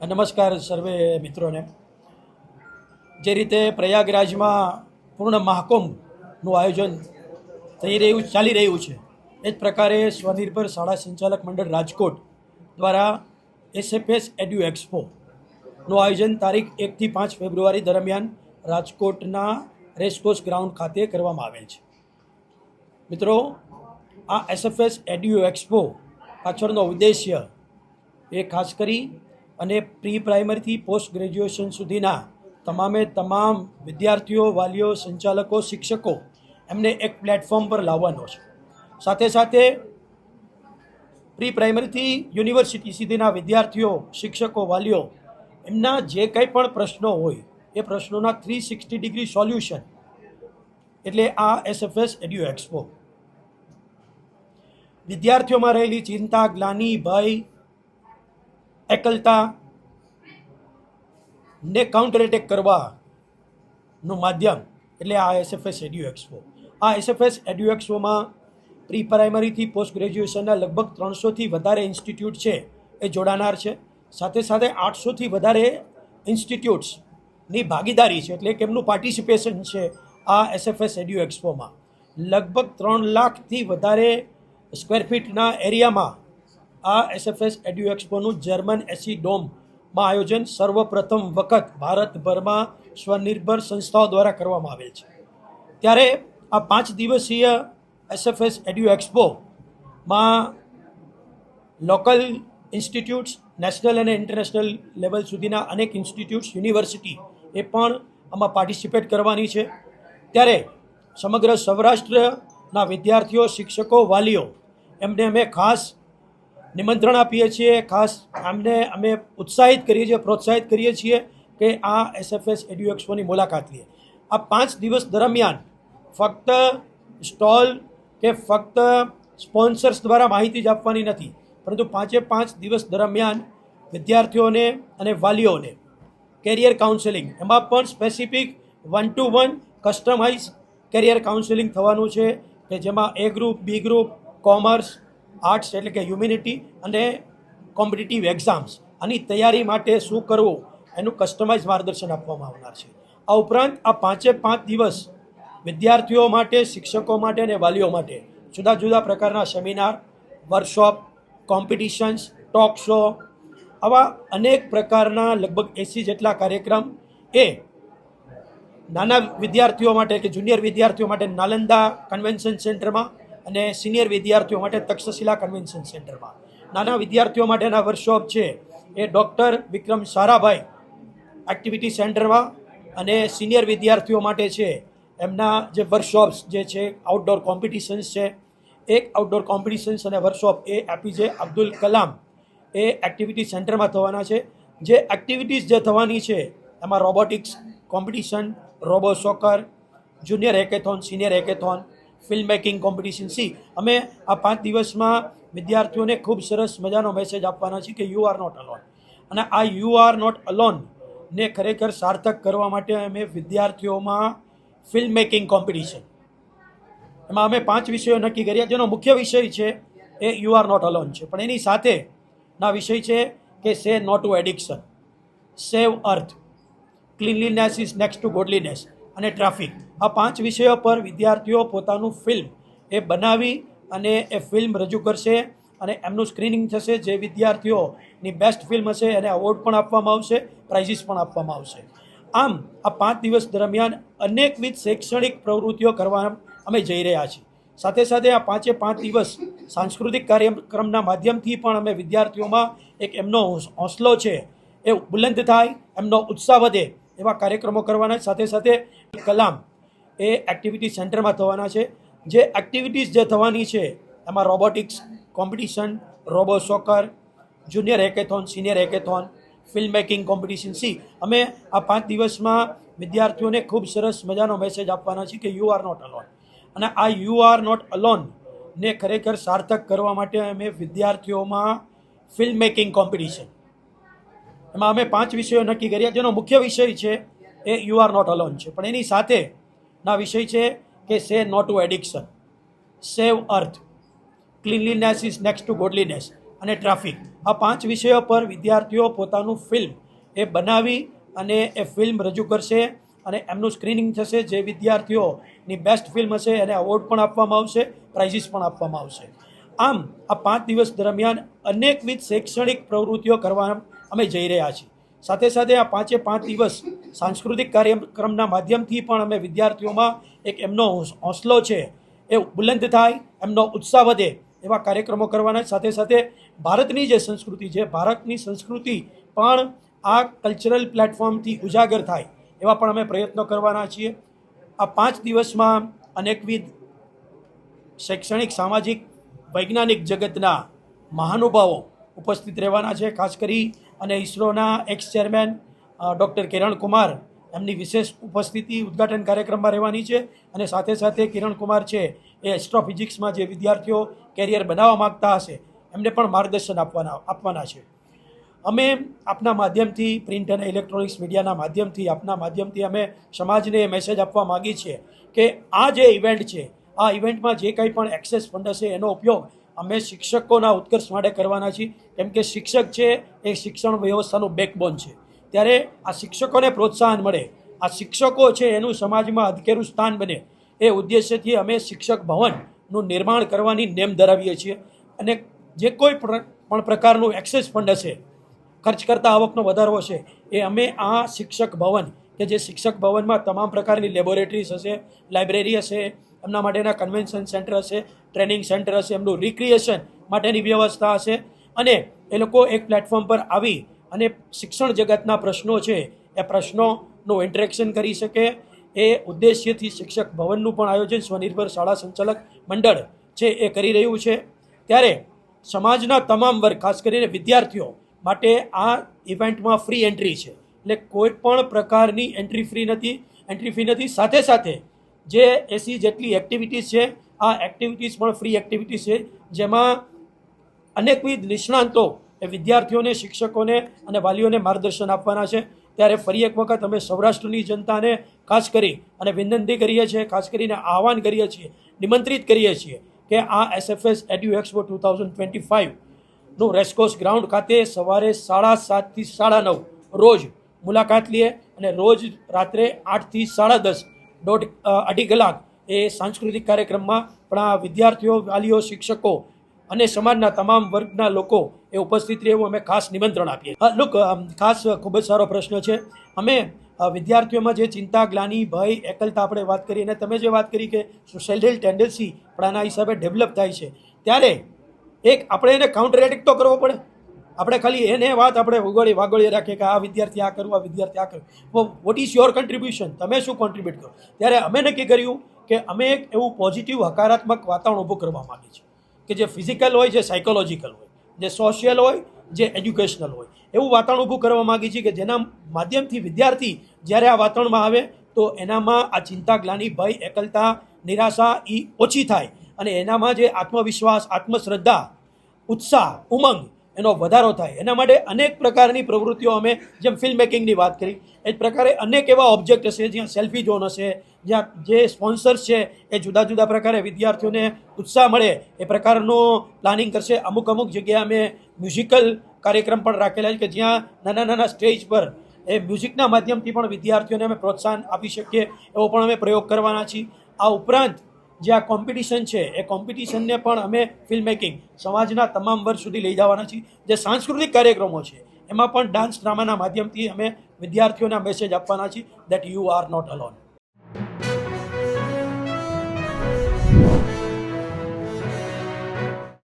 નમસ્કાર સર્વે મિત્રોને. જે રીતે પ્રયાગરાજમાં પૂર્ણ મહાકુંભનું આયોજન થઈ રહ્યું, ચાલી રહ્યું છે, એ જ પ્રકારે સ્વનિર્ભર શાળા સંચાલક મંડળ રાજકોટ દ્વારા એસએફએસ એડ્યુ એક્સપોનું આયોજન તારીખ એકથી પાંચ ફેબ્રુઆરી દરમિયાન રાજકોટના રેસકોર્સ ગ્રાઉન્ડ ખાતે કરવામાં આવેલ છે. મિત્રો, આ એસએફએસ એડ્યુ એક્સપો પાછળનો ઉદ્દેશ્ય એ ખાસ કરી અને પ્રી પ્રાઇમરીથી પોસ્ટ ગ્રેજ્યુએશન સુધીના તમામે તમામ વિદ્યાર્થીઓ, વાલીઓ, સંચાલકો, શિક્ષકો એમને એક પ્લેટફોર્મ પર લાવવાનો છે. સાથે સાથે પ્રી પ્રાઇમરીથી યુનિવર્સિટી સુધીના વિદ્યાર્થીઓ, શિક્ષકો, વાલીઓ એમના જે કંઈ પણ પ્રશ્નો હોય એ પ્રશ્નોના થ્રી સિક્સટી ડિગ્રી સોલ્યુશન એટલે આ એસએફએસ એડ્યુ એક્સપો વિદ્યાર્થીઓમાં રહેલી ચિંતા, ગ્લાની, ભય એકલતા ને કાઉન્ટર એટેક કરવાનું માધ્યમ. એટલે આ એસએફએસ એડ્યુ એક્સપો આ એસએફએસ એડ્યુ એક્સપોમાં પ્રી પ્રાઇમરીથી પોસ્ટ ગ્રેજ્યુએશનના લગભગ ત્રણસોથી વધારે ઇન્સ્ટિટ્યૂટ છે એ જોડાનાર છે. સાથે સાથે આઠસોથી વધારે ઇન્સ્ટિટ્યૂટ્સની ભાગીદારી છે. એટલે કે એમનું પાર્ટિસિપેશન છે આ એસએફએસ એડ્યુ એક્સપોમાં લગભગ ત્રણ લાખથી વધારે સ્ક્વેર ફીટના એરિયામાં આ એસએફએસ એડ્યુ એક્સપોનું જર્મન એસી ડોમમાં આયોજન સર્વપ્રથમ વખત ભારતભરમાં સ્વનિર્ભર સંસ્થાઓ દ્વારા કરવામાં આવેલ છે. ત્યારે આ પાંચ દિવસીય એસએફએસ એડ્યુ એક્સપોમાં લોકલ ઇન્સ્ટિટ્યૂટ્સ, નેશનલ અને ઇન્ટરનેશનલ લેવલ સુધીના અનેક ઇન્સ્ટિટ્યૂટ્સ, યુનિવર્સિટી એ પણ આમાં પાર્ટિસિપેટ કરવાની છે. ત્યારે સમગ્ર સૌરાષ્ટ્રના વિદ્યાર્થીઓ, શિક્ષકો, વાલીઓ, એમને અમે ખાસ નિમંત્રણ આપીએ છીએ. ખાસ આમને અમે ઉત્સાહિત કરીએ છીએ, પ્રોત્સાહિત કરીએ છીએ કે આ એસએફએસ એડ્યુ એક્સપોની મુલાકાત લઈએ. આ પાંચ દિવસ દરમિયાન ફક્ત સ્ટોલ કે ફક્ત સ્પોન્સર્સ દ્વારા માહિતી જ આપવાની નથી, પરંતુ પાંચે પાંચ દિવસ દરમિયાન વિદ્યાર્થીઓને અને વાલીઓને કેરિયર કાઉન્સેલિંગ એમાં પણ specific one to one customise career counselling થવાનું છે કે જેમાં A group B group commerce arts એટલે કે હ્યુમિનિટી અને કોમ્પિટિટિવ એક્ઝામ્સ આની તૈયારી માટે શું કરવું, એનું કસ્ટમાઇઝ માર્ગદર્શન આપવામાં આવનાર છે. આ ઉપરાંત આ પાંચે પાંચ દિવસ વિદ્યાર્થીઓ માટે, શિક્ષકો માટે અને વાલીઓ માટે જુદા જુદા પ્રકારના seminar workshop competitions talk show આવા અનેક પ્રકારના લગભગ એસી જેટલા કાર્યક્રમ એ નાના વિદ્યાર્થીઓ માટે કે જુનિયર વિદ્યાર્થીઓ માટે નાલંદા કન્વેન્શન સેન્ટરમાં અને સિનિયર વિદ્યાર્થીઓ માટે તક્ષશિલા કન્વેન્શન સેન્ટરમાં નાના વિદ્યાર્થીઓ માટેના વર્કશોપ છે. એ ડૉક્ટર વિક્રમ સારાભાઈ એક્ટિવિટી સેન્ટરમાં અને સિનિયર વિદ્યાર્થીઓ માટે છે. એમના જે વર્કશોપ્સ જે છે આઉટડોર કોમ્પિટિશન્સ છે, એક આઉટડોર કોમ્પિટિશન્સ અને વર્કશોપ એ એપીજે અબ્દુલ કલામ. એ એક્ટિવિટી સેન્ટરમાં થવાના છે. જે એક્ટિવિટીઝ જે થવાની છે, એમાં robotics competition robo soccer junior hackathon senior hackathon film making competition C અમે આ પાંચ દિવસમાં વિદ્યાર્થીઓને ખૂબ સરસ મજાનો મેસેજ આપવાના છે કે યુ આર નોટ અલોન અને આ યુ આર નોટ અલોન ને ખરેખર સાર્થક કરવા માટે અમે વિદ્યાર્થીઓમાં ફિલ્મ મેકિંગ કોમ્પિટિશન એમાં અમે પાંચ વિષયો નક્કી કર્યા, જેનો મુખ્ય વિષય છે એ યુ આર નોટ અલોન છે. પણ એની સાથે ના વિષય છે કે say not to addiction save earth cleanliness is next to godliness અને ટ્રાફિક. આ પાંચ વિષયો પર વિદ્યાર્થીઓ પોતાનું ફિલ્મ એ બનાવી અને એ ફિલ્મ રજૂ કરશે અને એમનું સ્ક્રીનિંગ થશે જે વિદ્યાર્થીઓની બેસ્ટ ફિલ્મ હશે એને અવોર્ડ પણ આપવામાં આવશે, પ્રાઇઝીસ પણ આપવામાં આવશે. આમ, આ પાંચ દિવસ દરમિયાન અનેકવિધ શૈક્ષણિક પ્રવૃત્તિઓ કરવા અમે જઈ રહ્યા છીએ. સાથે સાથે આ પાંચે પાંચ દિવસ સાંસ્કૃતિક કાર્યક્રમના માધ્યમથી પણ અમે વિદ્યાર્થીઓમાં એક એમનો હોંસલો છે, એ બુલંદ થાય, એમનો ઉત્સાહ વધે એવા કાર્યક્રમો કરવાના સાથે સાથે કલામ એ એક્ટિવિટી સેન્ટરમાં થવાના છે. જે એક્ટિવિટીઝ જે થવાની છે, એમાં robotics competition robo soccer junior hackathon senior hackathon film making competition C અમે આ પાંચ દિવસમાં વિદ્યાર્થીઓને ખૂબ સરસ મજાનો મેસેજ આપવાના છે કે યુ આર નોટ અલોન અને આ યુ આર નોટ અલોન ને ખરેખર સાર્થક કરવા માટે અમે વિદ્યાર્થીઓમાં ફિલ્મ મેકિંગ કોમ્પિટિશન એમાં અમે પાંચ વિષયો નક્કી કર્યા. જેનો મુખ્ય વિષય છે એ યુ આર નોટ અલોન છે. પણ એની સાથે ના વિષય છે કે say no to addiction save earth cleanliness is next to godliness અને ટ્રાફિક આ પાંચ વિષયો પર વિદ્યાર્થીઓ પોતાનું ફિલ્મ એ બનાવી અને એ ફિલ્મ રજૂ કરશે અને એમનું સ્ક્રીનિંગ થશે જે વિદ્યાર્થીઓની બેસ્ટ ફિલ્મ હશે. એને અવોર્ડ પણ આપવામાં આવશે પ્રાઇઝીસ પણ આપવામાં આવશે. આમ, આ પાંચ દિવસ દરમિયાન અનેકવિધ શૈક્ષણિક પ્રવૃત્તિઓ કરવા અમે જઈ રહ્યા છીએ. સાથે સાથે આ પાંચે પાંચ દિવસ સાંસ્કૃતિક કાર્યક્રમના માધ્યમથી પણ અમે વિદ્યાર્થીઓમાં એક એમનો હોંસલો છે એ બુલંદ થાય, એમનો ઉત્સાહ વધે એવા કાર્યક્રમો કરવાના. સાથે સાથે ભારતની જે સંસ્કૃતિ છે, ભારતની સંસ્કૃતિ પણ આ કલ્ચરલ પ્લેટફોર્મથી ઉજાગર થાય એવા પણ અમે પ્રયત્નો કરવાના છીએ. આ પાંચ દિવસમાં અનેકવિધ શૈક્ષણિક, સામાજિક, વૈજ્ઞાનિક જગતના મહાનુભાવો ઉપસ્થિત રહેવાના છે. ખાસ કરી અને ઇસરોના ex chairman doctor Kiran Kumar એમની વિશેષ ઉપસ્થિતિ ઉદ્ઘાટન કાર્યક્રમમાં રહેવાની છે અને સાથે સાથે કિરણ કુમાર છે એ એસ્ટ્રોફિઝિક્સમાં જે વિદ્યાર્થીઓ કેરિયર બનાવવા માગતા હશે, એમને પણ માર્ગદર્શન આપવાના આપવાના છે. અમે આપના માધ્યમથી પ્રિન્ટ અને ઇલેક્ટ્રોનિક્સ મીડિયાના માધ્યમથી, આપના માધ્યમથી અમે સમાજને મેસેજ આપવા માગીએ છીએ કે આ જે ઇવેન્ટ છે, આ ઇવેન્ટમાં જે કંઈ પણ એક્સેસ ફંડ હશે, એનો ઉપયોગ અમે શિક્ષકોના ઉત્કર્ષ માટે કરવાના છીએ. કેમ કે શિક્ષક છે એ શિક્ષણ વ્યવસ્થાનું બેકબોન છે. ત્યારે આ શિક્ષકોને પ્રોત્સાહન મળે, આ શિક્ષકો છે એનું સમાજમાં અધકેરું સ્થાન બને. એ ઉદ્દેશ્યથી અમે શિક્ષક ભવનનું નિર્માણ કરવાની નેમ ધરાવીએ છીએ. અને જે કોઈ પણ પ્રકારનું એક્સેસ ફંડ હશે, ખર્ચ કરતા આવકનો વધારો હશે, એ અમે આ શિક્ષક ભવન, કે જે શિક્ષક ભવનમાં તમામ પ્રકારની લેબોરેટરીઝ હશે લાઇબ્રેરી હશે એમના માટેના કન્વેન્શન સેન્ટર હશે ટ્રેનિંગ સેન્ટર હશે, એમનું રિક્રિએશન માટેની વ્યવસ્થા હશે. અને એ લોકો એક પ્લેટફોર્મ પર આવી અને શિક્ષણ જગતના પ્રશ્નો છે, એ પ્રશ્નોનું ઇન્ટરેક્શન કરી શકે. એ ઉદ્દેશ્યથી શિક્ષક ભવનનું પણ આયોજન સ્વનિર્ભર શાળા સંચાલક મંડળ છે, એ કરી રહ્યું છે. ત્યારે સમાજના તમામ વર્ગ, ખાસ કરીને વિદ્યાર્થીઓ માટે આ ઇવેન્ટમાં ફ્રી એન્ટ્રી છે. એટલે કોઈ પણ પ્રકારની એન્ટ્રી ફ્રી નથી એન્ટ્રી ફી નથી. સાથે સાથે જે એસી જેટલી એક્ટિવિટીઝ છે, આ એક્ટિવિટીઝ પણ ફ્રી એક્ટિવિટીઝ છે. જેમાં અનેકવિધ નિષ્ણાંતો એ વિદ્યાર્થીઓને, શિક્ષકોને અને વાલીઓને માર્ગદર્શન આપવાના છે. ત્યારે ફરી એક વખત અમે સૌરાષ્ટ્રની જનતાને ખાસ કરી અને વિનંતી કરીએ છીએ, ખાસ કરીને આહવાન કરીએ છીએ, નિમંત્રિત કરીએ છીએ કે આ SFS edu expo two thousand twenty ફાઇવનું racecourse ground ખાતે સવારે સાડા સાતથી સાડા નવ રોજ મુલાકાત લઈએ અને રોજ રાત્રે આઠથી સાડા દસ દોઢ અઢી કલાક એ સાંસ્કૃતિક કાર્યક્રમમાં પણ આ વિદ્યાર્થીઓ, વાલીઓ, શિક્ષકો અને સમાજના તમામ વર્ગના લોકો એ ઉપસ્થિત રહેવું અમે ખાસ નિમંત્રણ આપીએ લુક ખાસ ખૂબ જ સારો પ્રશ્ન છે. અમે વિદ્યાર્થીઓમાં જે ચિંતા, ગ્લાની, ભય, એકલતા આપણે વાત કરી અને તમે જે વાત કરી કે સુસાઇડલ ટેન્ડન્સી પણ આના હિસાબે ડેવલપ થાય છે, ત્યારે એક આપણે એને કાઉન્ટર એટેક તો કરવો પડે. આપણે ખાલી એને વાત આપણે ઉગળી વાગોળી રાખીએ કે આ વિદ્યાર્થી આ કરવું આ વિદ્યાર્થી આ કરવું વોટ ઇઝ યોર કન્ટ્રીબ્યુશન તમે શું કોન્ટ્રીબ્યુટ કરો? ત્યારે અમે નક્કી કર્યું કે અમે એક એવું પોઝિટિવ હકારાત્મક વાતાવરણ ઊભું કરવા માંગીએ છીએ. કે જે ફિઝિકલ હોય, જે સાયકોલોજીકલ હોય, જે સોશિયલ હોય, જે એજ્યુકેશનલ હોય. એવું વાતાવરણ ઊભું કરવા માંગીએ છીએ કે જેના માધ્યમથી વિદ્યાર્થી જ્યારે આ વાતાવરણમાં આવે, તો એનામાં આ ચિંતા ગ્લાની ભય, એકલતા, નિરાશા એ ઓછી થાય. અને એનામાં જે આત્મવિશ્વાસ, આત્મશ્રદ્ધા, ઉત્સાહ, ઉમંગ એનો વધારો થાય. એના માટે અનેક પ્રકારની પ્રવૃત્તિઓ અમે જેમ ફિલ્મ મેકિંગની વાત કરી, એ જ પ્રકારે અનેક એવા ઓબ્જેક્ટ હશે, જ્યાં સેલ્ફી ઝોન હશે, જ્યાં જે સ્પોન્સર્સ છે, એ જુદા જુદા પ્રકારે વિદ્યાર્થીઓને ઉત્સાહ મળે, એ પ્રકારનું પ્લાનિંગ કરશે. અમુક અમુક જગ્યાએ અમે મ્યુઝિકલ કાર્યક્રમ પણ રાખેલા છે કે જ્યાં નાના નાના સ્ટેજ પર એ મ્યુઝિકના માધ્યમથી પણ વિદ્યાર્થીઓને અમે પ્રોત્સાહન આપી શકીએ એવો પણ અમે પ્રયોગ કરવાના છીએ. આ ઉપરાંત જે આ કોમ્પિટિશન છે, એ કોમ્પિટિશનને પણ અમે ફિલ્મ મેકિંગ સમાજના તમામ વર્ગ સુધી લઈ જવાના છીએ. જે સાંસ્કૃતિક કાર્યક્રમો છે, એમાં પણ ડાન્સ ડ્રામાના માધ્યમથી અમે વિદ્યાર્થીઓને મેસેજ આપવાના છીએ that you are not alone